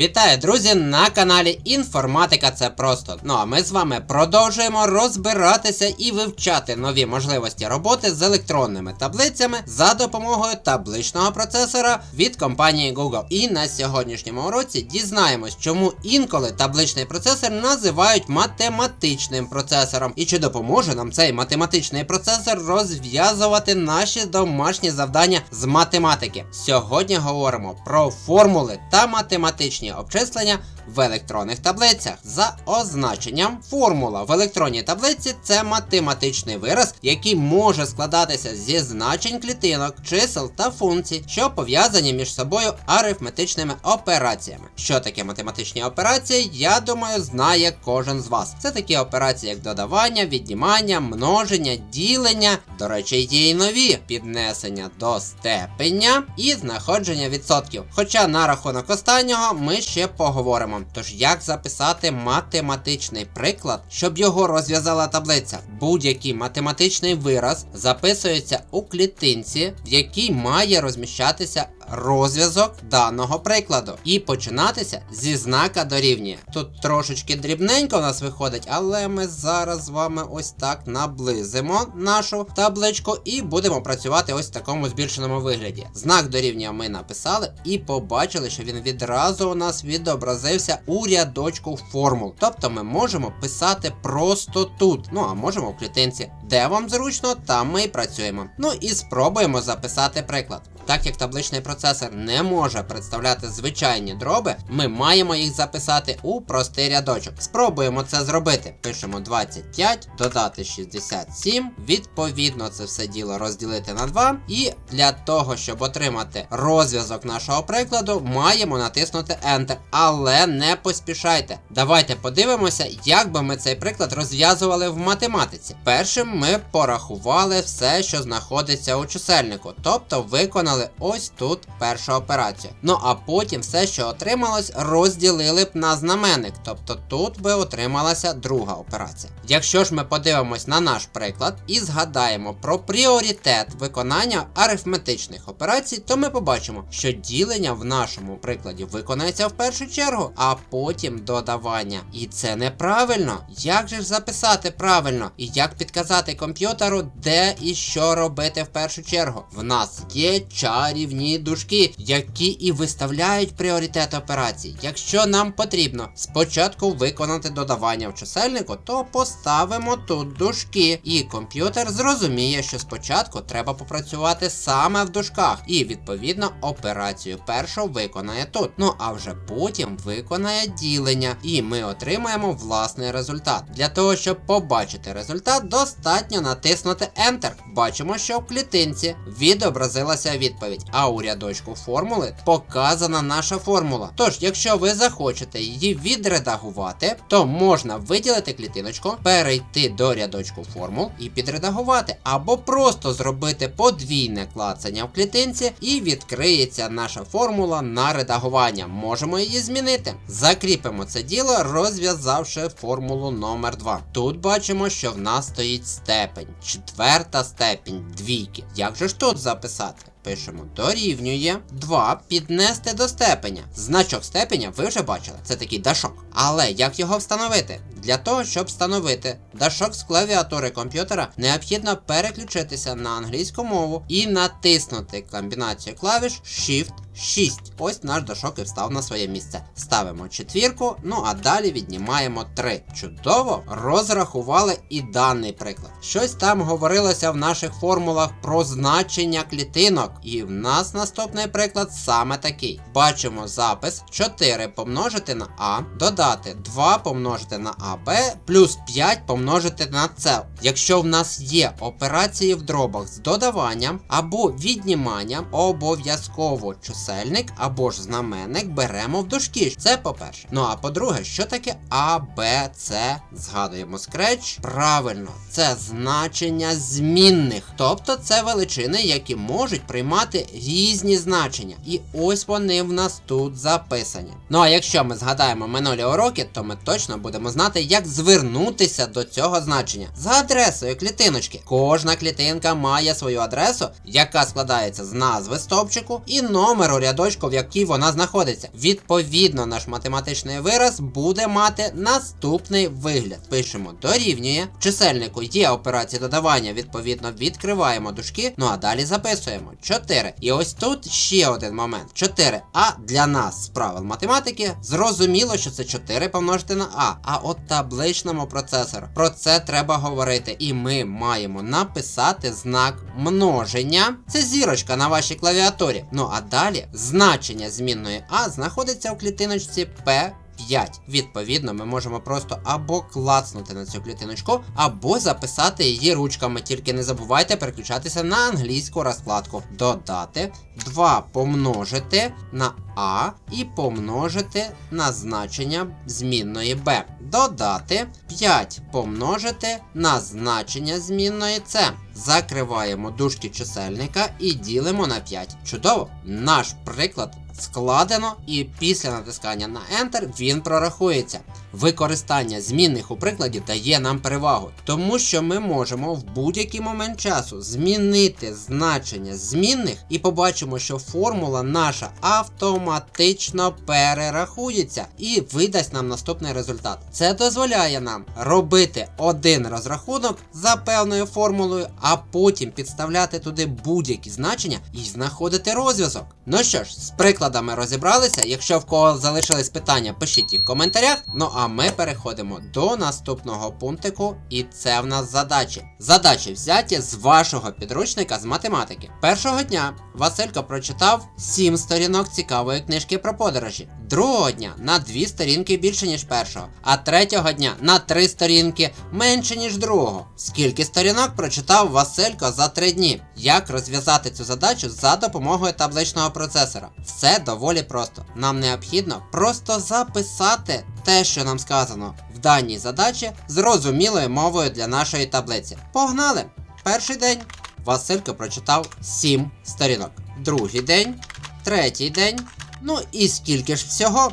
Вітаю, друзі, на каналі Інформатика це просто. Ну а ми з вами продовжуємо розбиратися і вивчати нові можливості роботи з електронними таблицями за допомогою табличного процесора від компанії Google. І на сьогоднішньому уроці дізнаємось, чому інколи табличний процесор називають математичним процесором, і чи допоможе нам цей математичний процесор розв'язувати наші домашні завдання з математики. Сьогодні говоримо про формули та математичні обчислення в електронних таблицях. За означенням, формула в електронній таблиці це математичний вираз, який може складатися зі значень клітинок, чисел та функцій, що пов'язані між собою арифметичними операціями. Що таке математичні операції, я думаю, знає кожен з вас. Це такі операції, як додавання, віднімання, множення, ділення, до речі, є й нові піднесення до степеня і знаходження відсотків. Хоча на рахунок останнього ми ще поговоримо. Тож як записати математичний приклад, щоб його розв'язала таблиця? Будь-який математичний вираз записується у клітинці, в якій має розміщатися розв'язок даного прикладу. І починатися зі знака дорівнює. Тут трошечки дрібненько у нас виходить, але ми зараз з вами ось так наблизимо нашу табличку і будемо працювати ось в такому збільшеному вигляді. Знак дорівнює ми написали і побачили, що він відразу у нас відобразився у рядочку формул. Тобто ми можемо писати просто тут. Ну а можемо в клітинці. Де вам зручно, там ми і працюємо. Ну і спробуємо записати приклад. Так як табличний процесор не може представляти звичайні дроби, ми маємо їх записати у простий рядочок. Спробуємо це зробити. Пишемо 25, додати 67. Відповідно, це все діло розділити на 2. І для того, щоб отримати розв'язок нашого прикладу, маємо натиснути Enter. Але не поспішайте. Давайте подивимося, як би ми цей приклад розв'язували в математиці. Першим ми порахували все, що знаходиться у чисельнику, тобто виконали ось тут першу операцію. Ну а потім все, що отрималось, розділили б на знаменник, тобто тут би отрималася друга операція. Якщо ж ми подивимось на наш приклад і згадаємо про пріоритет виконання арифметичних операцій, то ми побачимо, що ділення в нашому прикладі виконається в першу чергу, а потім додавання. І це неправильно. Як же ж записати правильно? І як підказати комп'ютеру, де і що робити в першу чергу? В нас є чарівні дужки, які і виставляють пріоритет операцій. Якщо нам потрібно спочатку виконати додавання в чисельнику, то поставимо тут дужки, і комп'ютер зрозуміє, що спочатку треба попрацювати саме в дужках, і відповідно операцію першу виконає тут. Ну а вже потім виконає ділення, і ми отримаємо власний результат. Для того, щоб побачити результат, достатньо натиснути Enter. Бачимо, що в клітинці відобразилася відповідь, а у рядочку формули показана наша формула. Тож, якщо ви захочете її відредагувати, то можна виділити клітиночку, перейти до рядочку формул і підредагувати, або просто зробити подвійне клацання в клітинці і відкриється наша формула на редагування. Можемо її змінити. Закріпимо це діло, розв'язавши формулу номер 2. Тут бачимо, що в нас стоїть степень, четверта степень двійки. Як же ж тут записати? Пишемо дорівнює 2 піднести до степеня. Значок степеня ви вже бачили, це такий дашок. Але як його встановити? Для того, щоб встановити дашок з клавіатури комп'ютера, необхідно переключитися на англійську мову і натиснути комбінацію клавіш Shift 6. Ось наш дашок і встав на своє місце. Ставимо четвірку, ну а далі віднімаємо 3. Чудово розрахували і даний приклад. Щось там говорилося в наших формулах про значення клітинок. І в нас наступний приклад саме такий. Бачимо запис 4 помножити на А, додати 2 помножити на АБ, плюс 5 помножити на С. Якщо в нас є операції в дробах з додаванням або відніманням, обов'язково чисельник або ж знаменник беремо в дужки. Це по-перше. Ну а по-друге, що таке А, Б, С? Згадуємо Scratch. Правильно, це значення змінних. Тобто це величини, які можуть приймати різні значення. І ось вони в нас тут записані. Ну а якщо ми згадаємо минулі уроки, то ми точно будемо знати, як звернутися до цього значення з адресою клітиночки. Кожна клітинка має свою адресу, яка складається з назви стовпчику і номеру першого рядочку, в якій вона знаходиться. Відповідно, наш математичний вираз буде мати наступний вигляд. Пишемо дорівнює. В чисельнику є операція додавання, відповідно, відкриваємо дужки, ну а далі записуємо 4. І ось тут ще один момент. 4. А для нас з правил математики зрозуміло, що це 4 помножити на А. А от табличному процесору про це треба говорити. І ми маємо написати знак множення. Це зірочка на вашій клавіатурі. Ну а далі значення змінної А знаходиться у клітиночці P. 5. Відповідно, ми можемо просто або клацнути на цю клітиночку, або записати її ручками. Тільки не забувайте переключатися на англійську розкладку. Додати 2 помножити на А і помножити на значення змінної Б. Додати 5 помножити на значення змінної С. Закриваємо дужки чисельника і ділимо на 5. Чудово! Наш приклад складено, і після натискання на Enter він прорахується. Використання змінних у прикладі дає нам перевагу, тому що ми можемо в будь-який момент часу змінити значення змінних і побачимо, що формула наша автоматично перерахується і видасть нам наступний результат. Це дозволяє нам робити один розрахунок за певною формулою, а потім підставляти туди будь-які значення і знаходити розв'язок. Ну що ж, з прикладами розібралися. Якщо в кого залишились питання, пишіть їх в коментарях. Ну а ми переходимо до наступного пунктику, і це в нас задачі. Задачі взяті з вашого підручника з математики. Першого дня Василько прочитав 7 сторінок цікавої книжки про подорожі. Другого дня на 2 сторінки більше, ніж першого, а третього дня на 3 сторінки менше, ніж другого. Скільки сторінок прочитав Василько за 3 дні? Як розв'язати цю задачу за допомогою табличного процесора? Все доволі просто. Нам необхідно просто записати те, що нам сказано в даній задачі, зрозумілою мовою для нашої таблиці. Погнали! Перший день Василько прочитав 7 сторінок. Другий день, третій день. Ну і скільки ж всього?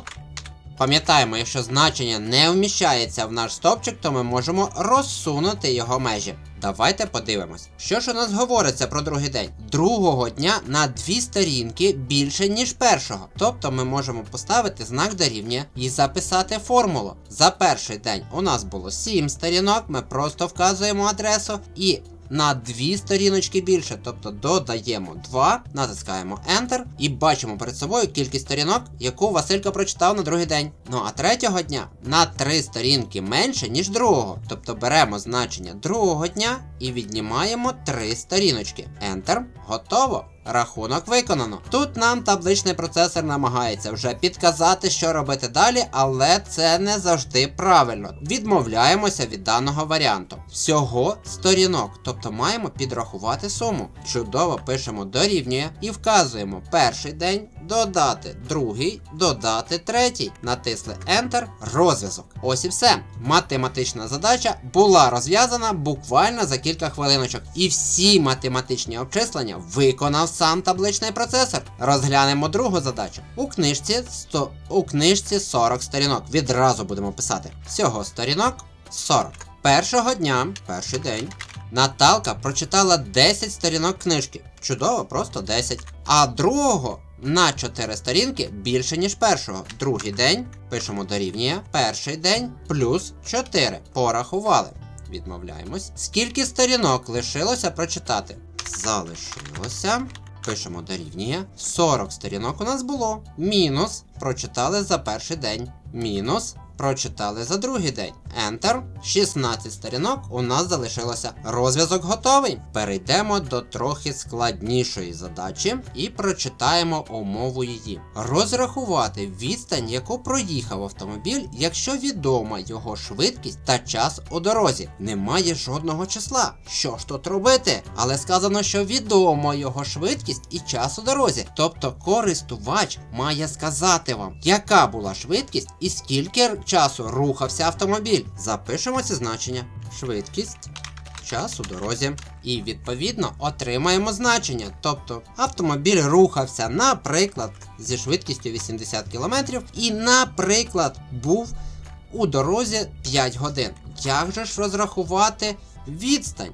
Пам'ятаємо, якщо значення не вміщається в наш стопчик, то ми можемо розсунути його межі. Давайте подивимось, що ж у нас говориться про другий день. Другого дня на дві сторінки більше, ніж першого. Тобто ми можемо поставити знак дорівнює і записати формулу. За перший день у нас було 7 сторінок, ми просто вказуємо адресу і на дві сторіночки більше, тобто додаємо 2, натискаємо Enter і бачимо перед собою кількість сторінок, яку Василько прочитав на другий день. Ну а третього дня на 3 сторінки менше, ніж другого. Тобто беремо значення другого дня і віднімаємо 3 сторіночки. Enter. Готово. Рахунок виконано. Тут нам табличний процесор намагається вже підказати, що робити далі, але це не завжди правильно. Відмовляємося від даного варіанту. Всього сторінок, тобто маємо підрахувати суму. Чудово пишемо дорівнює і вказуємо перший день, додати другий, додати третій. Натисли Enter, розв'язок. Ось і все. Математична задача була розв'язана буквально за кілька хвилиночок. І всі математичні обчислення виконав сам табличний процесор. Розглянемо другу задачу. У книжці 100, у книжці 40 сторінок. Відразу будемо писати. Всього сторінок 40. Першого дня, перший день, Наталка прочитала 10 сторінок книжки. Чудово, просто 10. А другого на 4 сторінки більше, ніж першого. Другий день пишемо дорівнює. Перший день плюс 4. Порахували. Відмовляємось. Скільки сторінок лишилося прочитати? Залишилося. Пишемо дорівнює. 40 сторінок у нас було. Мінус. Прочитали за перший день. Мінус. Прочитали за другий день. Enter. 16 сторінок у нас залишилося. Розв'язок готовий. Перейдемо до трохи складнішої задачі і прочитаємо умову її. Розрахувати відстань, яку проїхав автомобіль, якщо відома його швидкість та час у дорозі. Немає жодного числа. Що ж тут робити? Але сказано, що відома його швидкість і час у дорозі. Тобто користувач має сказати вам, яка була швидкість і скільки часу рухався автомобіль. Запишемо ці значення. Швидкість. Час у дорозі. І відповідно отримаємо значення. Тобто автомобіль рухався, наприклад, зі швидкістю 80 км і, наприклад, був у дорозі 5 годин. Як же ж розрахувати відстань?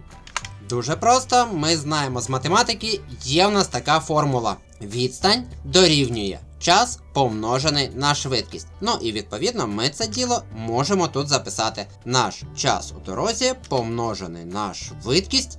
Дуже просто, ми знаємо з математики, є в нас така формула. Відстань дорівнює час помножений на швидкість. Ну і відповідно ми це діло можемо тут записати. Наш час у дорозі помножений на швидкість.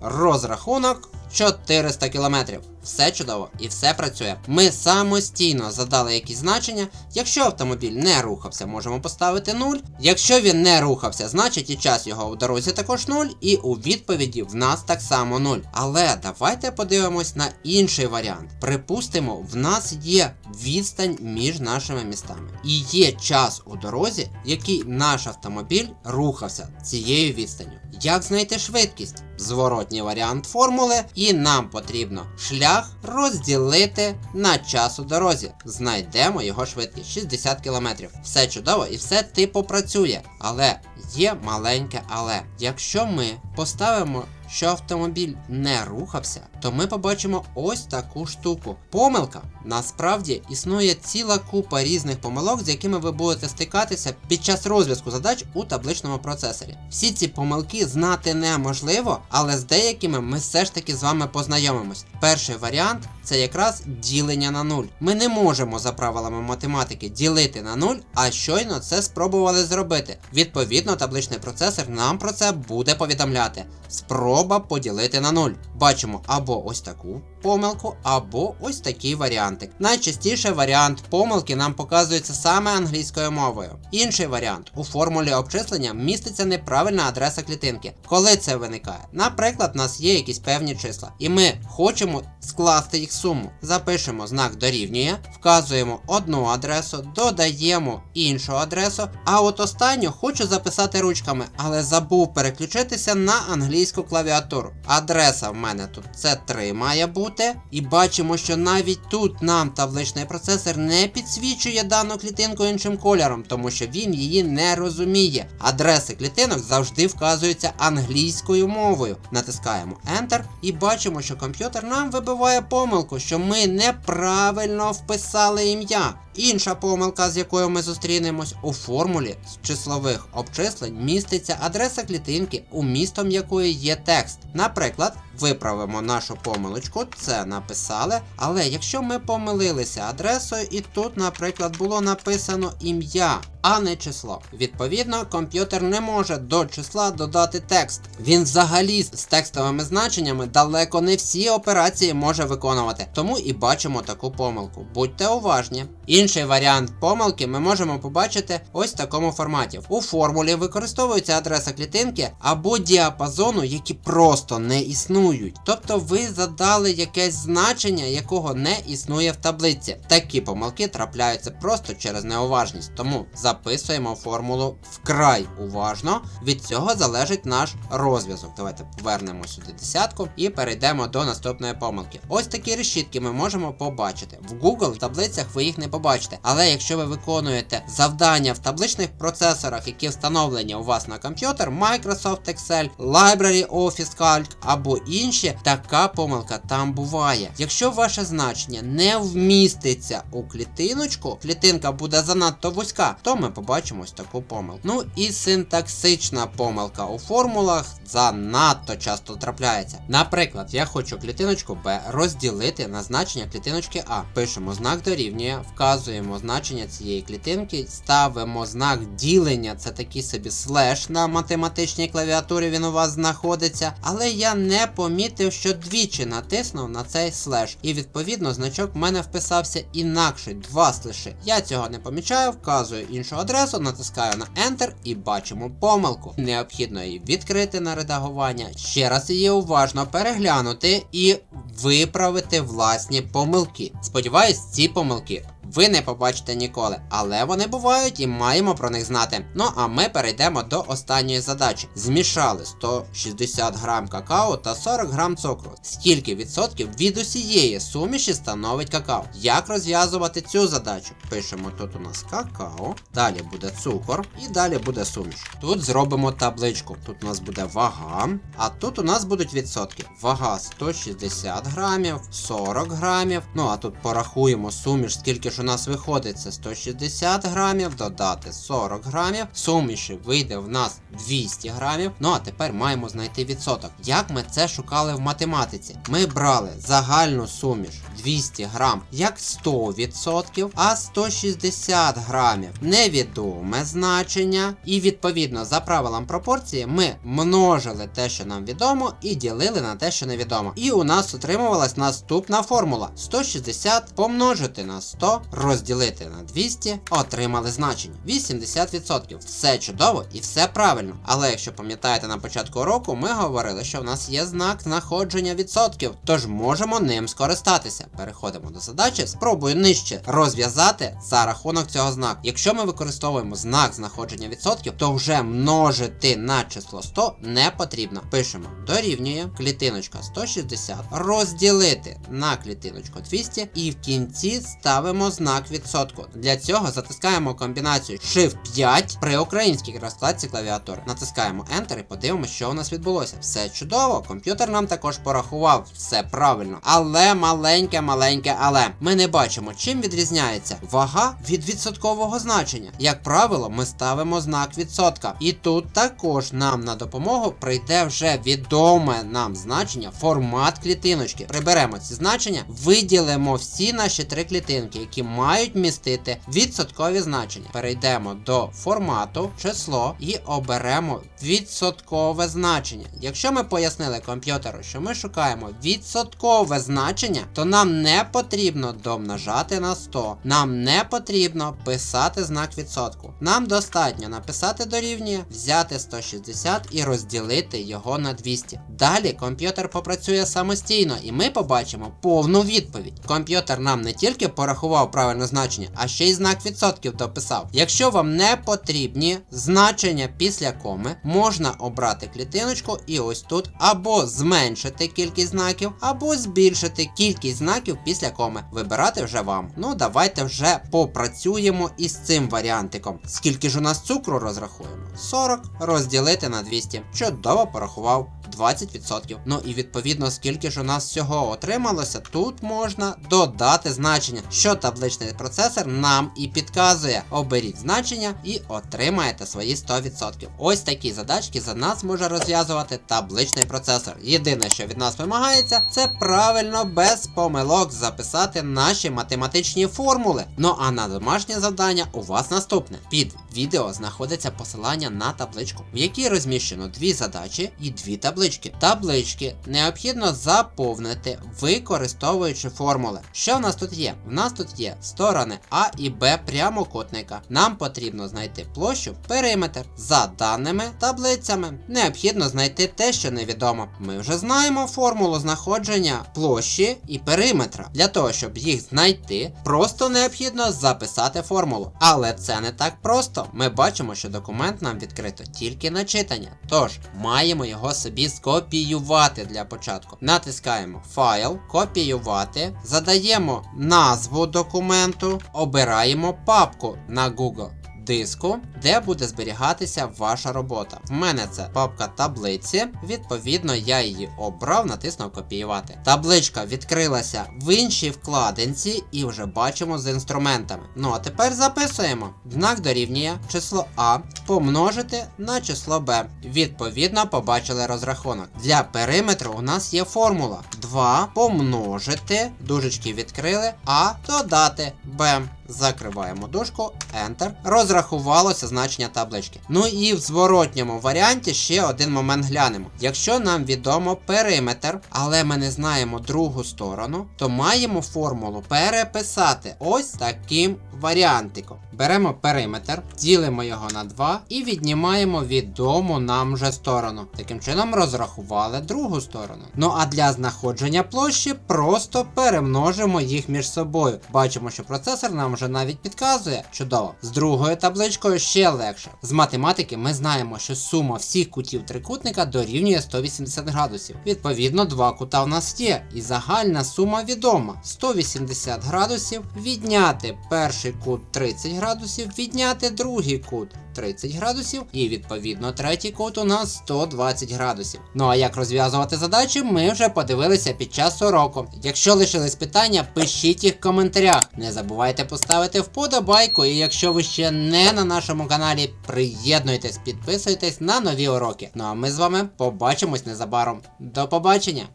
Розрахунок 400 км. Все чудово і все працює. Ми самостійно задали якісь значення. Якщо автомобіль не рухався, можемо поставити 0. Якщо він не рухався, значить і час його у дорозі також 0, і у відповіді в нас так само 0. Але давайте подивимось на інший варіант. Припустимо, в нас є відстань між нашими містами. І є час у дорозі, який наш автомобіль рухався цією відстанню. Як знайти швидкість? Зворотній варіант формули, і нам потрібно шлях розділити на час у дорозі. Знайдемо його швидкість 60 км. Все чудово і все типу працює. Але є маленьке але. Якщо ми поставимо що автомобіль не рухався, то ми побачимо ось таку штуку. Помилка. Насправді існує ціла купа різних помилок, з якими ви будете стикатися під час розв'язку задач у табличному процесорі. Всі ці помилки знати неможливо, але з деякими ми все ж таки з вами познайомимось. Перший варіант це якраз ділення на нуль. Ми не можемо за правилами математики ділити на нуль, а щойно це спробували зробити. Відповідно, табличний процесор нам про це буде повідомляти. Спроба поділити на 0. Бачимо або ось таку помилку, або ось такий варіантик. Найчастіше варіант помилки нам показується саме англійською мовою. Інший варіант у формулі обчислення міститься неправильна адреса клітинки. Коли це виникає? Наприклад, у нас є якісь певні числа, і ми хочемо скласти їх суму. Запишемо знак дорівнює, вказуємо одну адресу, додаємо іншу адресу. А от останню хочу записати ручками, але забув переключитися на англійську клавіатуру. Адреса в мене тут це 3 має бути. І бачимо, що навіть тут нам табличний процесор не підсвічує дану клітинку іншим кольором, тому що він її не розуміє. Адреси клітинок завжди вказуються англійською мовою. Натискаємо Enter і бачимо, що комп'ютер нам вибиває помилку, що ми неправильно вписали ім'я. Інша помилка, з якою ми зустрінемось у формулі з числових обчислень, міститься адреса клітинки, умістом якої є текст. Наприклад, виправимо нашу помилочку, це написали. Але якщо ми помилилися адресою, і тут, наприклад, було написано ім'я, а не число. Відповідно, комп'ютер не може до числа додати текст. Він взагалі з текстовими значеннями далеко не всі операції може виконувати. Тому і бачимо таку помилку. Будьте уважні. Інший варіант помилки ми можемо побачити ось в такому форматі. У формулі використовується адреса клітинки або діапазону, які просто не існують. Тобто ви задали якесь значення, якого не існує в таблиці. Такі помилки трапляються просто через неуважність. Тому записуємо формулу вкрай уважно. Від цього залежить наш розв'язок. Давайте повернемо сюди десятку і перейдемо до наступної помилки. Ось такі решітки ми можемо побачити. В Google в таблицях ви їх не побачите. Але якщо ви виконуєте завдання в табличних процесорах, які встановлені у вас на комп'ютер, Microsoft Excel, Library Office Calc або інші, така помилка там буває. Якщо ваше значення не вміститься у клітиночку, клітинка буде занадто вузька, то ми побачимо ось таку помилку. Ну і синтаксична помилка у формулах занадто часто трапляється. Наприклад, я хочу клітиночку B розділити на значення клітиночки А. Пишемо знак дорівнює, вказуємо значення цієї клітинки, ставимо знак ділення, це такий собі слеш на математичній клавіатурі він у вас знаходиться. Але я не помітив, що двічі натиснув на цей слеш. І відповідно значок в мене вписався інакше, два слеші. Я цього не помічаю, вказую іншу адресу, натискаю на Enter і бачимо помилку. Необхідно її відкрити на редагування, ще раз її уважно переглянути і виправити власні помилки. Сподіваюсь, ці помилки ви не побачите ніколи, але вони бувають і маємо про них знати. Ну а ми перейдемо до останньої задачі. Змішали 160 грам какао та 40 грам цукру. Скільки відсотків від усієї суміші становить какао? Як розв'язувати цю задачу? Пишемо тут у нас какао, далі буде цукор і далі буде суміш. Тут зробимо табличку. Тут у нас буде вага, а тут у нас будуть відсотки. Вага 160 грамів, 40 грамів. Ну а тут порахуємо суміш, скільки ж у нас виходить це 160 грамів, додати 40 грамів. Суміші вийде в нас 200 грамів. Ну а тепер маємо знайти відсоток. Як ми це шукали в математиці? Ми брали загальну суміш 200 грам як 100%, а 160 грамів невідоме значення. І відповідно за правилам пропорції ми множили те, що нам відомо, і ділили на те, що невідомо. І у нас отримувалась наступна формула: 160 помножити на 100, розділити на 200, отримали значення 80%. Все чудово і все правильно. Але якщо пам'ятаєте на початку року, ми говорили, що в нас є знак знаходження відсотків, тож можемо ним скористатися. Переходимо до задачі, спробую нижче розв'язати за рахунок цього знаку. Якщо ми використовуємо знак знаходження відсотків, то вже множити на число 100 не потрібно. Пишемо дорівнює клітиночка 160 розділити на клітиночку 200 і в кінці ставимо знак відсотку. Для цього затискаємо комбінацію Shift 5 при українській розкладці клавіатури. Натискаємо Enter і подивимося, що у нас відбулося. Все чудово, комп'ютер нам також порахував все правильно. Але маленьке, маленьке, але ми не бачимо, чим відрізняється вага від відсоткового значення. Як правило, ми ставимо знак відсотка. І тут також нам на допомогу прийде вже відоме нам значення формат клітиночки. Приберемо ці значення, виділимо всі наші три клітинки, які мають містити відсоткові значення. Перейдемо до формату, число і оберемо відсоткове значення. Якщо ми пояснили комп'ютеру, що ми шукаємо відсоткове значення, то нам не потрібно домножати на 100. Нам не потрібно писати знак відсотку. Нам достатньо написати дорівнює, взяти 160 і розділити його на 200. Далі комп'ютер попрацює самостійно, і ми побачимо повну відповідь. Комп'ютер нам не тільки порахував правильне значення, а ще й знак відсотків дописав. Якщо вам не потрібні значення після коми, можна обрати клітиночку і ось тут або зменшити кількість знаків, або збільшити кількість знаків після коми. Вибирати вже вам. Ну давайте вже попрацюємо із цим варіантиком. Скільки ж у нас цукру розрахуємо? 40 розділити на 200. Чудово порахував. 20%. Ну і відповідно, скільки ж у нас всього отрималося, тут можна додати значення, що табличний процесор нам і підказує. Оберіть значення і отримаєте свої 100%. Ось такі задачки за нас може розв'язувати табличний процесор. Єдине, що від нас вимагається, це правильно без помилок записати наші математичні формули. Ну а на домашнє завдання у вас наступне. Під відео знаходиться посилання на табличку, в якій розміщено дві задачі і дві таблички. Таблички необхідно заповнити, використовуючи формули. Що в нас тут є? В нас тут є сторони А і Б прямокутника. Нам потрібно знайти площу, периметр. За даними таблицями, необхідно знайти те, що невідомо. Ми вже знаємо формулу знаходження площі і периметра. Для того, щоб їх знайти, просто необхідно записати формулу. Але це не так просто. Ми бачимо, що документ нам відкрито тільки на читання. Тож, маємо його собі скопіювати для початку. Натискаємо файл, копіювати, задаємо назву документу, обираємо папку на Google. Диску, де буде зберігатися ваша робота. В мене це папка таблиці. Відповідно, я її обрав, натиснув копіювати. Табличка відкрилася в іншій вкладинці і вже бачимо з інструментами. Ну а тепер записуємо. Знак дорівнює число А помножити на число Б. Відповідно, побачили розрахунок. Для периметру у нас є формула 2 помножити, дужечки відкрили, А додати Б. Закриваємо дошку, Enter. Розрахувалося значення таблички. Ну і в зворотньому варіанті ще один момент глянемо. Якщо нам відомо периметр, але ми не знаємо другу сторону, то маємо формулу переписати ось таким варіантиком. Беремо периметр, ділимо його на 2 і віднімаємо відому нам же сторону. Таким чином розрахували другу сторону. Ну а для знаходження площі просто перемножимо їх між собою. Бачимо, що процесор нам вже навіть підказує. Чудово. З другою табличкою ще легше. З математики ми знаємо, що сума всіх кутів трикутника дорівнює 180 градусів. Відповідно, два кута в нас є, і загальна сума відома. 180 градусів відняти перший перший кут 30 градусів, відняти другий кут 30 градусів, і відповідно третій кут у нас 120 градусів. Ну а як розв'язувати задачі, ми вже подивилися під час уроку. Якщо лишились питання, пишіть їх в коментарях. Не забувайте поставити вподобайку, і якщо ви ще не на нашому каналі, приєднуйтесь, підписуйтесь на нові уроки. Ну а ми з вами побачимось незабаром. До побачення!